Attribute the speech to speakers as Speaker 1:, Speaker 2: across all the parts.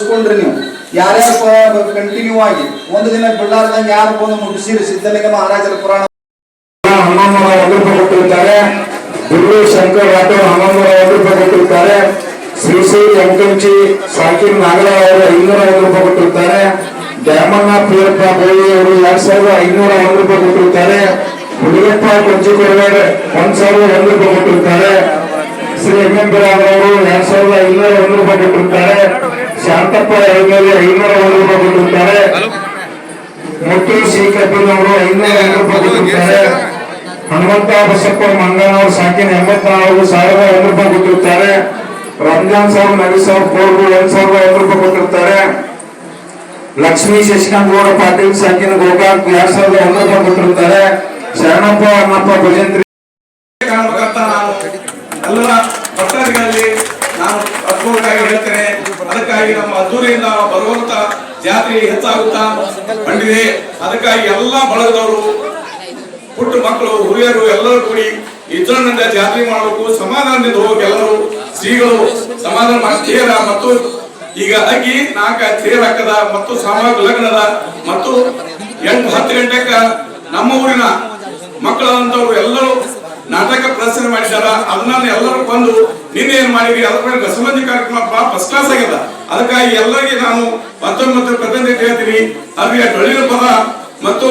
Speaker 1: ಇಟ್ಕೊಂಡ್ರಿ ನೀವು. ಯಾರ್ಯಾರು ಕಂಟಿನ್ಯೂ ಆಗಿ, ಒಂದು ದಿನ ಬಿಡಲಾರ್ದಂಗೆ ಯಾರು ಬಂದು ಮುಗಿಸಿರಿ. ಸಿದ್ಧಲಿಂಗ ಮಹಾರಾಜರ ಪುರಾಣ.
Speaker 2: ಹನ್ನೊಂದು ನೂರ ಒಂದು ರೂಪಾಯಿ ಕೊಟ್ಟಿರ್ತಾರೆ ಗುರು ಶಂಕರ್ ರಾಠೋಡ್ ಹನ್ನೊಂದು ನೂರ ಒಂದು ರೂಪಾಯಿ ಕೊಟ್ಟಿರ್ತಾರೆ ಶ್ರೀ ಶ್ರೀ ಎಂಕಂಚಿ ಸಾಕಿರ್ ನಾಗರಾವ್ ಅವರು ಐನೂರ ಒಂದು ರೂಪಾಯಿ ಕೊಟ್ಟಿರ್ತಾರೆ ದ್ಯಾಮಣ್ಣ ಪ್ರಿಯಪ್ಪ ಬೋಳಿ ಅವರು ಎರಡ್ ಸಾವಿರದ ಐನೂರ ಒಂದು ರೂಪಾಯಿ ಕೊಟ್ಟಿರ್ತಾರೆ ಹುಡುಗಪ್ಪ ಕೊಂಚಿ ಕೊಡಬೇಡ ಒಂದ್ ಸಾವಿರದ ಒಂದು ರೂಪಾಯಿ ಕೊಟ್ಟಿರ್ತಾರೆ ಶ್ರೀ ಎಂ ಎಂ ಅವರು ಎರಡ್ ಸಾವಿರದ ಐನೂರ ಒಂದು ರೂಪಾಯಿ ಕೊಟ್ಟಿರ್ತಾರೆ ಶಾಂತಪ್ಪ ಐನೂರು ಐನೂರ ಒಂದು ರೂಪಾಯಿ ಕೊಟ್ಟಿರ್ತಾರೆ ಮತ್ತು ಶ್ರೀ ಅವರು ಐನೂರ ಒಂದು ರೂಪಾಯಿ ಕೊಟ್ಟಿರ್ತಾರೆ ಹನುಮಂತ ಬಸಪ್ಪ ಮಂಗನವರು ಸಾಕಿನ ಎಂಬತ್ನಾಲ್ಕು ಸಾವಿರದ ಒಂದು ರೂಪಾಯಿ ಕೊಟ್ಟಿರ್ತಾರೆ ರಂಜಾನ್ ಸಾಹೇಬ್ ನಬಿ ಸಾಹೇಬ್ ಕೋರ್ಗು ಒಂದ್ ಸಾವಿರದ ಒಂದು ರೂಪಾಯಿ ಕೊಟ್ಟಿರ್ತಾರೆ ಲಕ್ಷ್ಮೀ ಶಶಿಕಾಂತ್ ಗೌಡ ಪಾಟೀಲ್ ಸಾಕಿನ ಗೋಕಾಕ್ ಎರಡ್ ಸಾವಿರದ ಒಂದು ರೂಪಾಯಿ ಕೊಟ್ಟಿರ್ತಾರೆ ಶರಣಪ್ಪ ಅಣ್ಣಪ್ಪ, ಭಜಂತ್ರಿ
Speaker 3: ಕಾಣಬೇಕಂತ ನಾನು ಎಲ್ಲ ಭಕ್ತರುಗಳಲ್ಲಿ ನಾನು ಹೇಳ್ತೇನೆ ಅದಕ್ಕಾಗಿ ನಮ್ಮ ಅದ್ದೂರಿಯಿಂದ ಬರುವಂತ ಜಾತ್ರೆ ಹೆಚ್ಚಾಗುತ್ತಾ ಬಂದಿದೆ. ಅದಕ್ಕಾಗಿ ಎಲ್ಲ ಬಳಗದವರು, ಪುಟ್ಟ ಮಕ್ಕಳು, ಹುರಿಯರು ಎಲ್ಲರೂ ಕೂಡಿ ವಿಜೃಂಭಣೆಯಿಂದ ಜಾತ್ರೆ ಮಾಡಬೇಕು. ಸಮಾಧಾನದಿಂದ ಹೋಗಿ ಎಲ್ಲರೂ. ಶ್ರೀಗಳು ಸಮಾಧಾನ ತೇರ ಮತ್ತು ಈಗ ಅಗ್ಗಿ ನಾಲ್ಕ ತೇರ್ ಹಾಕದ ಮತ್ತು ಸಾಮಾಜಿಕ ಲಗ್ನದ ಮತ್ತು ಎಂಟು ಹತ್ತು ಗಂಟೆಕ ನಮ್ಮ ಊರಿನ ಮಕ್ಕಳಂತವರು ಎಲ್ಲರೂ ನಾಟಕ ಪ್ರದರ್ಶನ ಮಾಡಿದಾರ ಅದನ್ನ ಎಲ್ಲರೂ ಬಂದು ನಿನ್ನೆ ಏನ್ ಮಾಡಿದ್ರಿ ಅದ್ರ ಮೇಲೆ ಕಾರ್ಯಕ್ರಮ ಫಸ್ಟ್ ಕ್ಲಾಸ್ ಆಗ್ಯದ. ಅದಕ್ಕಾಗಿ ಎಲ್ಲರಿಗೆ ನಾನು ಮತ್ತೊಮ್ಮೆ ಮತ್ತೆ ಪ್ರತಿನಿಧಿ ಹೇಳ್ತೀನಿ. ಅದ್ರ ಡೊಳ್ಳಿನ ಪದ ಮತ್ತು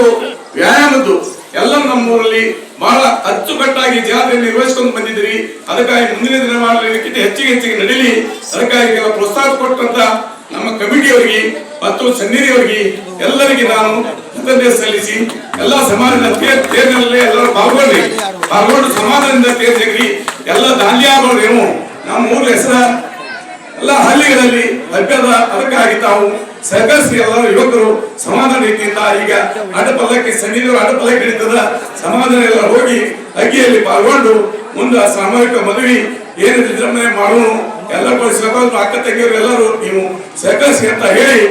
Speaker 3: ವ್ಯಾಯಾಮದ್ದು ಎಲ್ಲ ನಮ್ಮೂರಲ್ಲಿ ಬಹಳ ಅಚ್ಚುಕಟ್ಟಾಗಿ ಜಾತ್ರೆ ನಿರ್ವಹಿಸಿಕೊಂಡು ಬಂದಿದ್ದೀರಿ. ಅದಕ್ಕಾಗಿ ಮುಂದಿನ ದಿನಮಾನಗಳಿಗಿಂತ ಹೆಚ್ಚಿಗೆ ಹೆಚ್ಚಿಗೆ ನಡೀಲಿ. ಅದಕ್ಕಾಗಿ ಪ್ರೋತ್ಸಾಹ ಕೊಟ್ಟಂತ ನಮ್ಮ ಕಮಿಟಿಯವರಿಗೆ ಮತ್ತು ಸನ್ನಿಧಿಯವರಿಗೆ ಎಲ್ಲರಿಗೆ ನಾನು ಕೃತಜ್ಞತೆ ಸಲ್ಲಿಸಿ, ಎಲ್ಲ ಸಮಾಜದ ಪಾಲ್ಗೊಂಡು ಸಮಾಧಾನದಿಂದ ತೇರ್ ತೆಗ್ರಿ ಎಲ್ಲ ಏನು, ನಮ್ಮ ಊರ ಹೆಸರ, ಎಲ್ಲ ಹಳ್ಳಿಗಳಲ್ಲಿ ಲಭ್ಯದ ಅದಕ್ಕಾಗಿ ತಾವು ಸಹಕರಿಸಿ ಎಲ್ಲರೂ ಯುವಕರು ಸಮಾಧಾನ ರೀತಿಯಿಂದ ಈಗ ಅಡ್ಡಪಲ್ಲಕ್ಕೆ ಸನ್ನಿಧಿಗಳು ಅಡ್ಡಪಲ್ಲಕ್ಕೆ ಹಿಡಿತದ ಸಮಾಧಾನ ಎಲ್ಲ ಹೋಗಿ ಅಗ್ಗಿಯಲ್ಲಿ ಪಾಲ್ಗೊಂಡು ಮುಂದೆ ಸಾಮೂಹಿಕ ಮದುವೆ ಏನು ವಿಜೃಂಭಣೆ ಮಾಡೋಣ. ಎಲ್ಲ ಸಹಕಾರ ಅಕ್ಕ ತಂಗಿಯವರು ಎಲ್ಲರೂ ನೀವು ಸಹಕರಿಸಿ ಅಂತ ಹೇಳಿ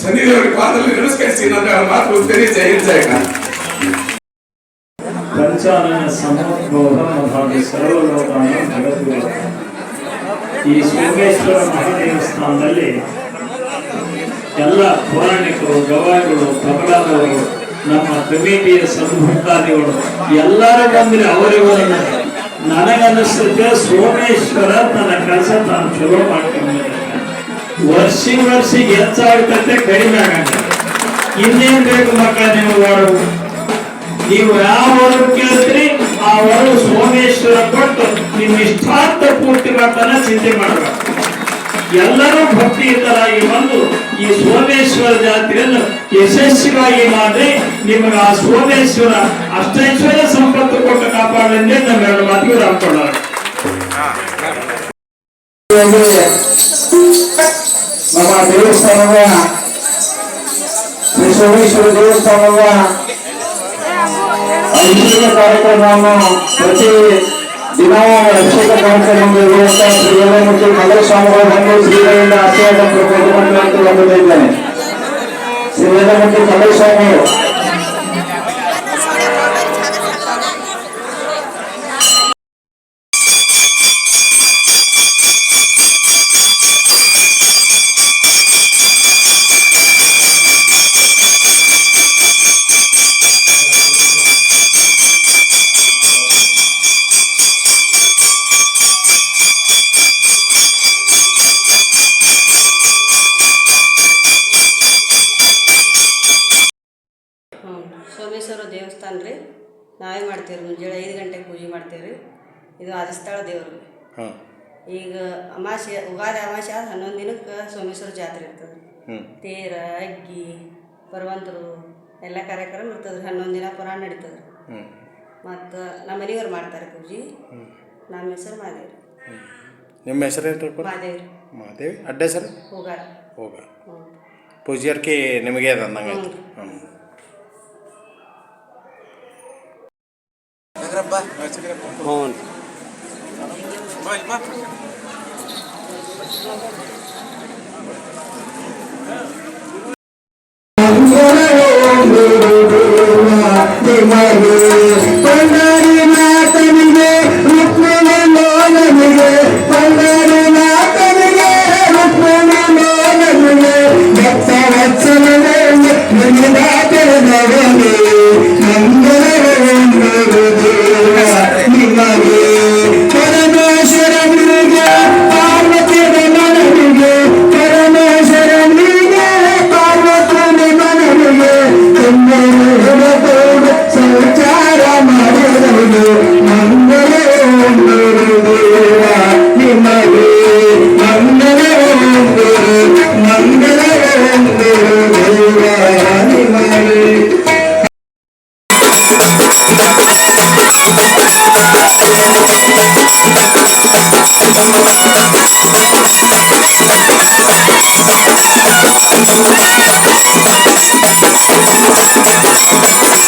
Speaker 3: ಸನ್ನಿಧಿಯವರಿಗೆ ಪಾದದಲ್ಲಿ ನಮಸ್ಕರಿಸಿ ನನ್ನ ಮಾತು ಜೈ ಹಿಂದ್
Speaker 4: ಪಂಚಾನನ ಸಮೋದ್ಭವ ಸರ್ವಲೋಕಾನ ಜಗದ್ಗುರು ಈ ಸೋಮೇಶ್ವರ ಮಹಾದೇವಸ್ಥಾನದಲ್ಲಿ ಎಲ್ಲ ಪೌರಾಣಿಕರು ಗವಾಯಿಗಳು ತಬಲಾದವರು, ನಮ್ಮ ಕಮಿಟಿಯ ಸಂಭಕ್ತಾದಿಗಳು ಎಲ್ಲರೂ ಬಂದ್ರೆ ಅವರಿವರನ್ನ ನನಗನ್ನಿಸುತ್ತೆ ಸೋಮೇಶ್ವರ ತನ್ನ ಕೆಲಸ ತಾನು ಚಲೋ ಮಾಡ್ಕೊಂಡಿದ್ದಾನೆ ವರ್ಷ ವರ್ಷಿಗೆ ಹೆಚ್ಚಾಗ್ತತೆ ಕಡಿಮೆ ಆಗಂತ ಇನ್ನೇನ್ ಬೇಕು ಮಕ್ಕಳ ನೀವು ಮಾಡುವುದು ನೀವು ಯಾವ ವರ ಕೇಳ್ತೀರಿ ಆ ವರ ಸೋಮೇಶ್ವರ ಕೊಟ್ಟು ನಿಮ್ಮ ಇಷ್ಟಾರ್ಥ ಪೂರ್ತಿ ಮಾಡ್ತಾನೆ ಚಿಂತೆ ಮಾಡಬೇಕು ಎಲ್ಲರೂ ಭಕ್ತಿಯುತರಾಗಿ ಬಂದು ಈ ಸೋಮೇಶ್ವರ ಜಾತ್ರೆಯನ್ನು ಯಶಸ್ವಿಯಾಗಿ ಮಾಡಿ ನಿಮಗೆ ಆ ಸೋಮೇಶ್ವರ ಅಷ್ಟೈಶ್ವರ್ಯ ಸಂಪತ್ತು ಕೊಟ್ಟು ಕಾಪಾಡಲೆಂದೇ ನಮ್ಮೆರಡು ಮಾತಿಗೆ ಹಾಕೊಳ್ಳೋಣ
Speaker 2: ನಮ್ಮ ದೇವಸ್ಥಾನದ ಸೋಮೇಶ್ವರ ದೇವಸ್ಥಾನದ ಅಭಿಷೇಕ ಕಾರ್ಯಕ್ರಮವನ್ನು ಪ್ರತಿ ದಿನವೂ ಅಭಿಷೇಕ ಕಾರ್ಯಕ್ರಮ ನಿರ್ವಹಿಸುತ್ತಾ ಶ್ರೀ ಯಲ್ಲಮೂರ್ತಿ ಮಲ್ಲರ ಸ್ವಾಮಿಗಳು ಬಂದು ಶ್ರೀಗಳಿಂದ ಆಶೀರ್ವಾದ ಪಡೆದುಕೊಂಡು ಅಂತ ಬಂದಿದ್ದೇನೆ ಶ್ರೀ ಯಲ್ಲಮೂರ್ತಿ ಮಲ್ಲರ ಸ್ವಾಮಿಗಳು
Speaker 5: ನಾವೇ ಮಾಡ್ತೀವಿ ಮುಂಜಾನೆ ಐದು ಗಂಟೆಗೆ ಪೂಜೆ ಮಾಡ್ತೀವಿ ರೀ ಇದು ಆದಿಸ್ಥಳ ದೇವರು. ಹಾಂ. ಈಗ ಅಮಾಸೆ ಉಗಾದಿ ಅಮಾಸೆ ಆದ ಹನ್ನೊಂದು ದಿನಕ್ಕೆ ಸೋಮೇಶ್ವರ ಜಾತ್ರೆ ಇರ್ತದೆ. ತೇರ ಅಗ್ಗಿ ಪರ್ವಂತರು ಎಲ್ಲ ಕಾರ್ಯಕ್ರಮ ಇರ್ತದೆ ಹನ್ನೊಂದು ದಿನ ಪುರಾಣ ನಡೀತದೆ. ಮತ್ತು ನಮ್ಮ ಮನೆಯವ್ರು ಮಾಡ್ತಾರೆ ಪೂಜೆ. ನಮ್ಮ ಹೆಸರು ಮಾದೇವ್ರಿ.
Speaker 6: ನಿಮ್ಮ ಹೆಸರು ಏನು
Speaker 5: ಮಾದೇವ್ರಿ.
Speaker 6: ಮಾದೇವಿ ಅಡ್ಡ ಹೆಸರು?
Speaker 5: ಹೋಗಾರ.
Speaker 6: ಹೋಗ
Speaker 5: ಹ್ಞೂ
Speaker 6: ಅರ್ಕೆ ನಿಮಗೆ ಅದ ಅಂದಂಗೆ ಆಯ್ತು ಹ್ಞೂ
Speaker 2: ಪಂಡರಿನಾಥನಿಗೆ
Speaker 1: Thank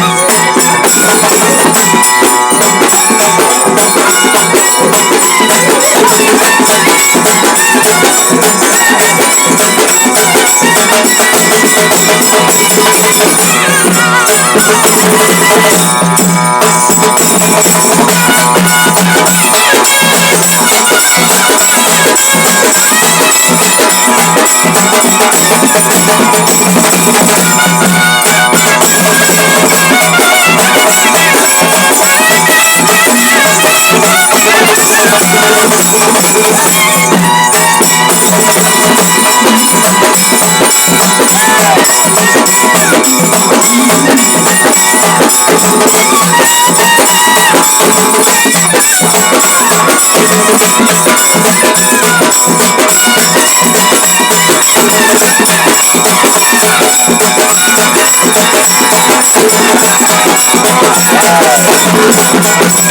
Speaker 1: Thank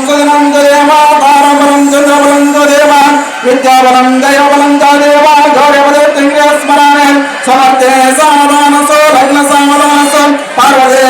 Speaker 1: సదనం జయమా పారబలం
Speaker 7: చంద్రబలం దేవా విద్యాబలం దయబలం దేవా గౌరవదే స్మరాణే సమర్థే సామదానసో లగ్న సామదానసో పార్వదే